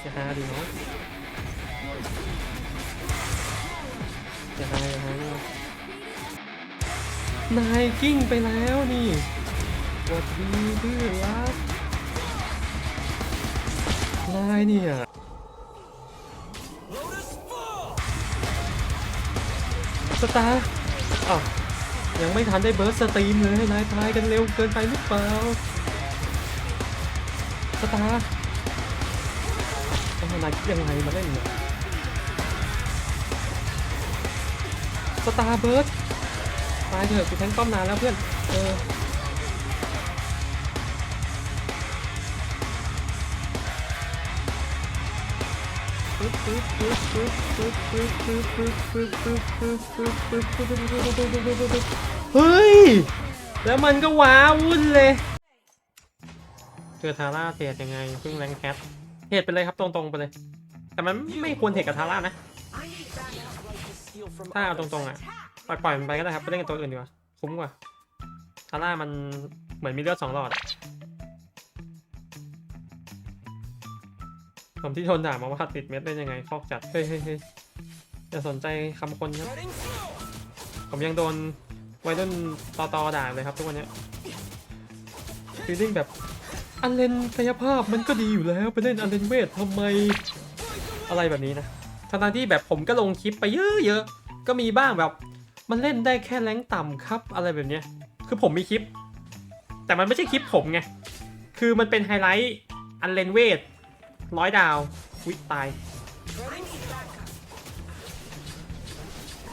อย่าหาดิเนาะอย่าหาอย่าหาเนี่ยนายกิ้งไปแล้วนี่สวัสดีเพื่อนรักนายเนี่ยสตาร์อ้าวยังไม่ทันได้เบิร์สสตรีมเลยนายตายกันเร็วเกินไปหรือเปล่าสตาร์ ต้องนาคิดยังไงมาเล่นเนี่ยสตาร์เบิร์ดตายเถอะกูแทงป้อมนานแล้วเพื่อน เออเฮ้ย แล้วมันก็ว้าวุ่นเลย เจอทาร่าเทรดยังไงเพิ่งแรงแคท เทรดไปเลยครับตรงๆไปเลย แต่มันไม่ควรเทรดกับทาร่านะ ถ้าเอาตรงๆอะปล่อยปล่อยมันไปก็ได้ครับไปเล่นกับตัวอื่นดีกว่าคุ้มกว่าทาร่ามันเหมือนมีเลือดสองหลอดผมที่ทนด่ามาว่าติดเม็ดได้ยังไงฟอกจัดเฮ้ยเฮ้ยเฮ้ยอย่าสนใจคำคนครับ ผมยังโดนวัยรุ่นตอตอด่าเลยครับทุกวันนี้ฟีลลิ่งแบบ อันเลนกายภาพมันก็ดีอยู่แล้วไปเล่นอันเลนเวททำไมอะไรแบบนี้นะทั้งๆที่แบบผมก็ลงคลิปไปเยอะๆก็มีบ้างแบบ มันเล่นได้แค่แรงต่ำครับ อะไรแบบเนี้ยคือผมมีคลิป แต่มันไม่ใช่คลิปผมไงคือมันเป็นไฮไลท์อันเลนเวทร้อยดาววิตาย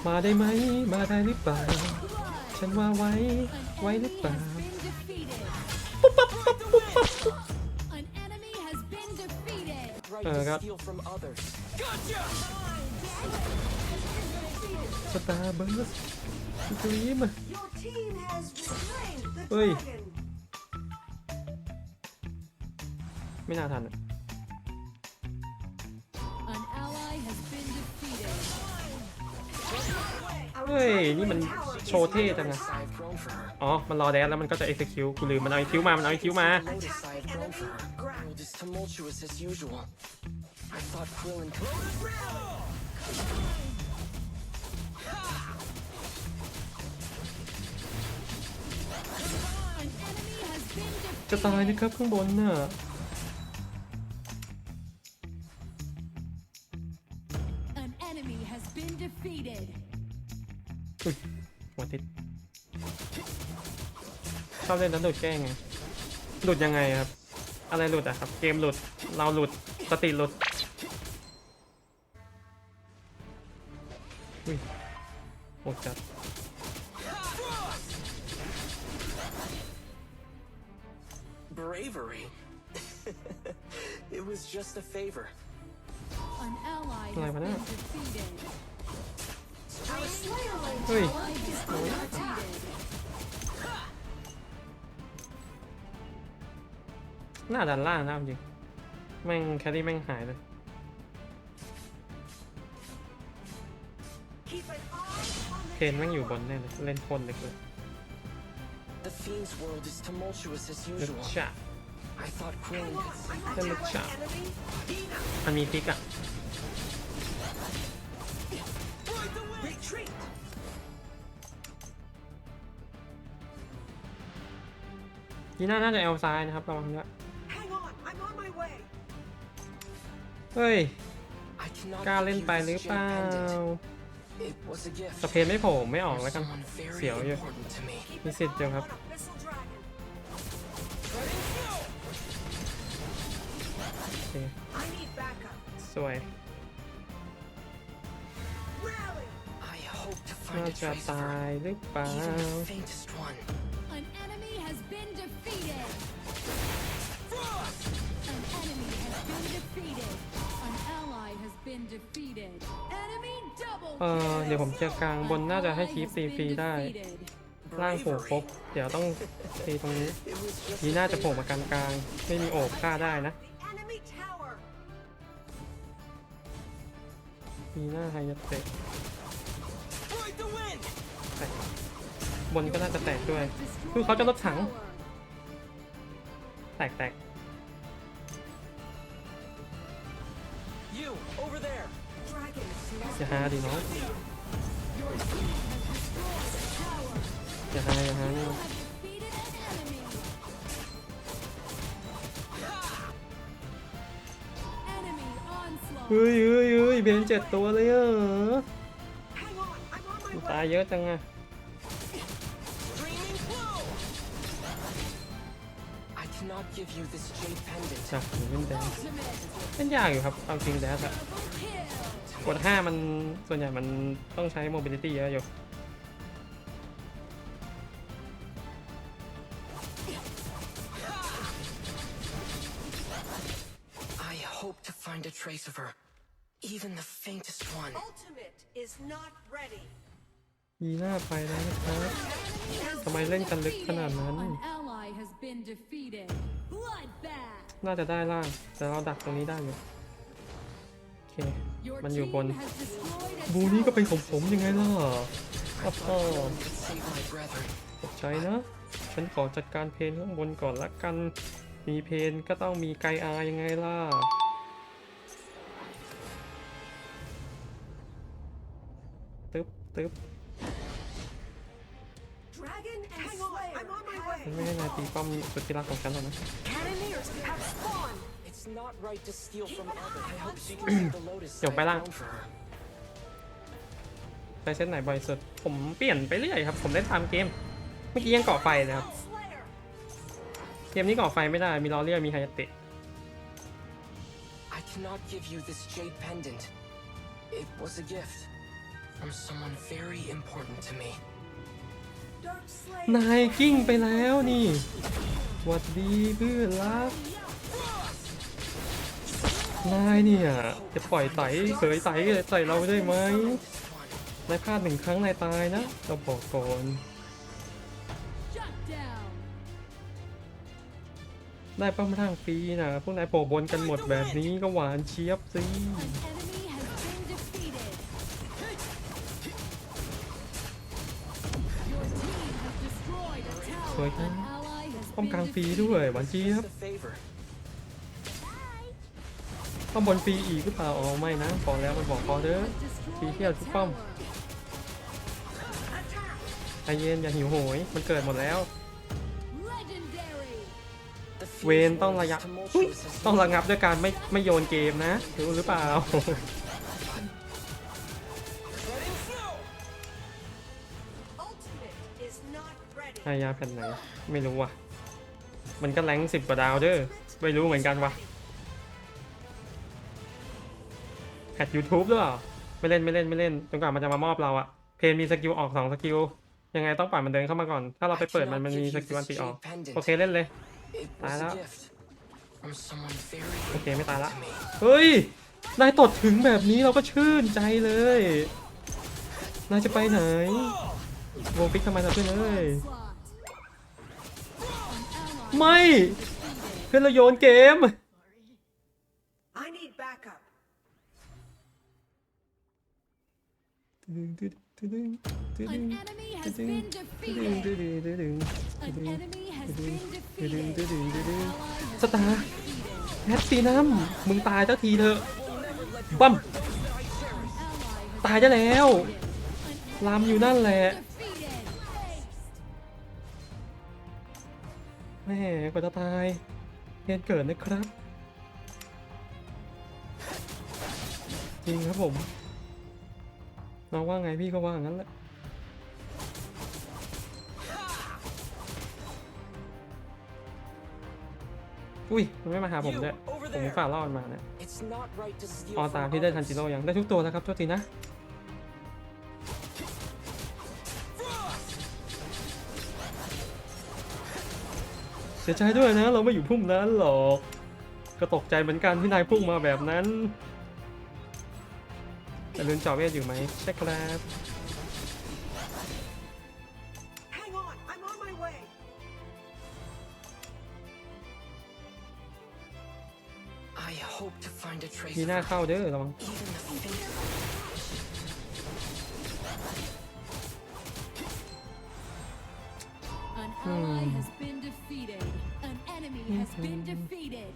มาได้ไหมมาได้หรือเปล่า ฉันว่าไว้ไว้หรือเปล่า ปุ๊บปั๊บปุ๊บปุ๊บปั๊บเออครับสตาร์เบิร์สกรีมเฮ้ย ไม่น่าทันเฮ้ย นี่มัน โชว์เท่จังไงอ๋อ มันรอแดนแล้วมันก็จะ execute กูลืม มันเอาไอคิวมา มันเอาไอคิวมา จะตายนะครับข้างบนน่ะ ชอบเล่นแล้วหลุดแก้ยังไงหลุดยังไงครับ อะไรหลุดอะครับ เกมหลุด เราหลุด สติหลุดอุ้ยโหดจัด Bravery. it was just a favor. An ally Lại has vào been đó. defeated. Our Slayer Lane เฮ้ย หน้าดันล่างนะเอาจริง แม่งแครี่แม่งหายเลย keep an eye on เพ the นแม่งอยู่บนแน่เลยเล่นคนเลยคือ The Fiend's world is tumultuous as ลึก usual. ฉะ I thought Quillen Hang could. on, I'm Then look attacking sharp. enemy. Dina, มันมีพิกอะ retreat. ยีน่าน่าจะเอลซ้ายนะครับระวังด้วย เฮ้ย I cannot กล้าเล่น believe ไป this หรือเปล่า gem pendant. It was a gift. สเพนไม่โผล่ไม่ออกแล้วกัน Someone very เสียวอยู่ important to me. Keep มี an สิทธิ์อยู่ eye ครับ on a missile dragon. โอเค I need backup. สวย Rally. I hope to น่า find a จะ trace of ตา her. ยหรือเปล่า เออ kill. เดี๋ยวผมเจอกลางบน An น่าจะให้ ally คีฟ has ตี been ฟรีได้ defeated. ร่างโผล่ครบเดี๋ยวต้องตีตรงนี้ It was just ยี a น่าจะโผล่ favor. มากลางกลางๆไม่มีโอบฆ่าได้นะ The enemy tower. ยีน่าไฮยัตเตะแตกบนก็น่าจะแตกด้วยคือเขาจะรถถัง แตกแตก You, over there! Dragon slayer. อย่าหาดิน้อง Your team has destroyed a tower. อย่าหาอย่าหา You have defeated an enemy. Enemy onslaught. เฮ้ยเฮ้ยเฮ้ยเบนเจ็ดตัวเลยเหรอ Hang on, I'm on my ตาย way. เยอะจังอะ จากหรือเล่นแดน Ultimate เล่นยากอยู่ครับเอาจริงแดนอะ double kill. กดห้ามันส่วนใหญ่มันต้องใช้ mobility เยอะอยู่ I hope to find a trace of her. Even the faintest one. Ultimate is not ready. ยีหน้าไปแล้วนะครับทำไมเล่นกันลึกขนาดนั้น An ally has been defeated. Bloodbath. น่าจะได้ล่าง แต่เราดักตรงนี้ได้อยู่โอเค Your มันอยู่บน team has destroyed a บูนี่ก็ tower. เป็นของผมยังไงล่ะ I โอ้โห thought Quillen could save my brethren. ตกใจนะ ฉันขอจัดการเพนข้างบนก่อนละกัน มีเพนก็ต้องมีไกอายังไงล่ะ ตึ๊บตึ๊บ Dragon and slayer. I'm on my way. ฉันไม่ให้นายตีป้อมสุดที่รักของฉันหรอกนะ Cannoneers have spawned. It's not right to steal from others. I hope she can take the lotus Yo, side baila. down for her. ใช้เส้นไหนบ่อยสุด ผมเปลี่ยนไปเรื่อยครับ ผมเล่นตามเกม เมื่อกี้ยังเกาะไฟเลยครับ Slayer. เกมนี้เกาะไฟไม่ได้ มีลอเรียมีไฮยาเตะ I cannot give you this jade pendant. It was a gift from someone very important to me. นายกิ้งไปแล้วนี่หวัดดีเพื่อนรักนายเนี่ยจะปล่อยไตเขยไตใส่เราได้ไหมนายพลาดหนึ่งครั้งนายตายนะเราบอกก่อนได้ป้อมร่างฟรีนะพวกนายโผล่บนกันหมดแบบนี้ก็หวานเชียบสิ สวยครับ An ally has ป้อมกลางฟรีด้วยหวานจี๊ยบ It's a favor. ป้อมบนฟรีอีกหรือเปล่าอ๋อไม่นะบอกแล้วมันบอกพอเด้อ Has destroyed Fí hiệu a chút phong. tower. Attack. ใจเย็นอย่าหิวโหยมันเกิดหมดแล้วเวนต้องระยะต้องระงับด้วยการไม่ไม่โยนเกมนะรู้หรือเปล่า อายาแผ่นไหน ไม่รู้ว่ะ มันก็แรงสิบกว่าดาวเด้อ ไม่รู้เหมือนกันว่ะแฮดยูทูบหรือเปล่า ไม่เล่นไม่เล่นไม่เล่นจนกว่ามันจะมามอบเราอะเพนมีสกิลออกสองสกิล ยังไงต้องปล่อยมันเดินเข้ามาก่อน ถ้าเราไปเปิดมันมันมีสกิลอันตีออก โอเคเล่นเลย It was Tái a đó. gift from someone very โอเคไม่ตายละ important to me. เฮ้ย นายตดถึงแบบนี้เราก็ชื่นใจเลย นายจะไปไหน วงฟิกทำไมล่ะเพื่อนเอ้ย Onslaught. An ally ไม่ เพื่อนเราโยนเกม I need backup. An enemy has been defeated. An enemy has been defeated. An ally has สตาร์ been defeated. แฮตซีนัมมึงตายเจ้าทีเถอะปั๊ม An ally has ตายจะแล้ว been ลามอยู่นั่นแหละ defeated. แม่กว่าจะตายเรียนเกิดนะครับ จริงครับผมน้องว่าไงพี่ก็ว่างั้นแหละอุ้ยมันไม่มาหาผมด้วย ผมฝ่ารอดมาเนี่ย It's not right to steal ออ from ตามที่ได้ทัน others. จิโร่ยังได้ทุกตัวแล้วครับโทษทีนะ เสียใจด้วยนะ เราไม่อยู่พุ่มนั้นหรอก ก็ตกใจเหมือนกันที่นายพุ่งมาแบบนั้นแต่ลืมจอเวทอยู่ไหมใช่ครับ Hang on, I'm on my way. I hope to find a trace มี of หน้า her. เข้าเด้อระวัง Even the enemy has been mm-hmm. defeated.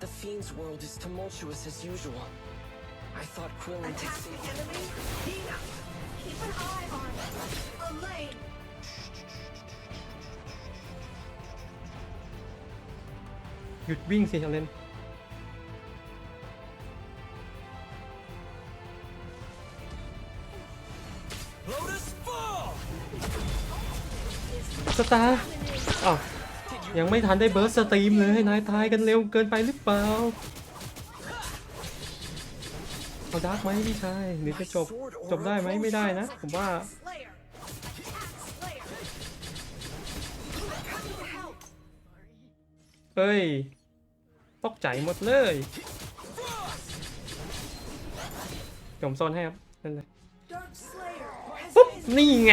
The Fiend's world is tumultuous as usual. I thought Quillen could Attack the enemy? Nina, Keep an eye on! Elaine! You're being Elaine. ตาอ้าวยังไม่ทันได้เบิร์สสตรีมเลยนายตายกันเร็วเกินไปหรือเปล่าเอาดาร์กไหมพี่ชายหรือจะจบจบได้ไหมไม่ได้นะ ผมว่า เฮ้ยตกใจหมดเลยผมโซนให้ครับนั่นเลยปุ๊บนี่ไง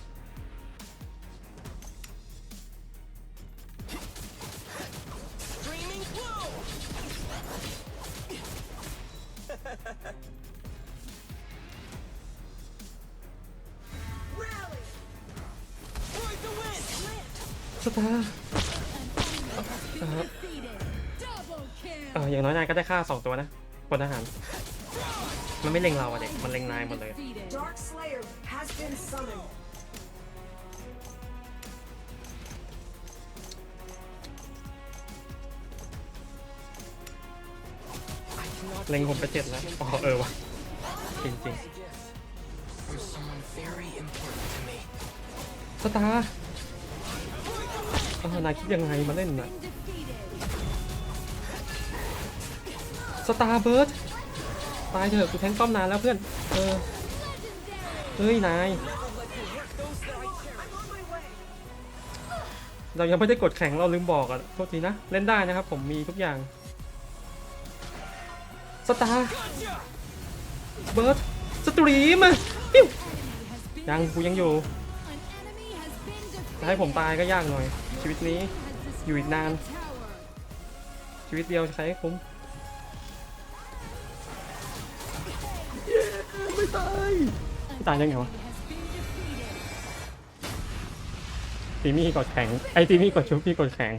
ตาร์ Been defeated. Double เออ kill. อย่างน้อยนายก็ได้ฆ่าสองตัวนะพลทหาร มันไม่เล็งเราอะเด็ก มันเล็งนายหมดเลย Defeated. Dark Slayer has been summoned. เล็งผมไปเจ็ดแล้ว อ๋อเออวะจริงจริง From someone very important to me. ๆสตาร์ เออนายคิดยังไงมาเล่นนะสตาร์เบิร์ดตายเถอะกูแทงป้อมนานแล้วเพื่อน เออ เฮ้ย นาย เรายังไม่ได้กดแข่งเราลืมบอกอะ โทษทีนะ เล่นได้นะครับ ผมมีทุกอย่าง สตาร์เบิร์ดสตรีมยังกูยังอยู่จะให้ผมตายก็ยากหน่อย ชีวิตนี้ Has อยู่อีกนาน destroyed a tower. ชีวิตเดียวใช้ให้คุ้มไม่ตาย An ตายได้ไงวะ enemy has been defeated. ตีมี่กดแข็งไอ้ตีมี่กดชุบพี่กดแข็ง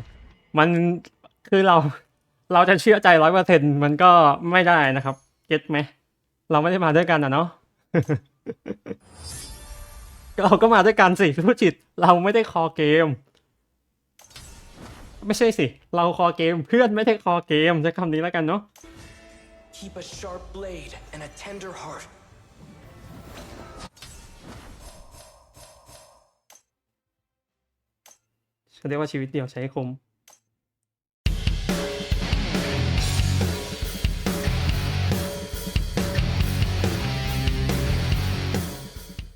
มันคือเราเราจะเชื่อใจร้อยเปอร์เซ็นมันก็ไม่ได้นะครับ เก็ตไหมเราไม่ได้มาด้วยกันอะเนาะเราก็มาด้วยกันสิผู้จิต เราไม่ได้คอเกม ไม่ใช่สิ เราคอเกมเพื่อนไม่ได้คอเกมใช้คำนี้แล้วกันเนาะ Keep a sharp blade and a tender heart. เขาเรียกว่าชีวิตเดียวใช้ให้คุ้ม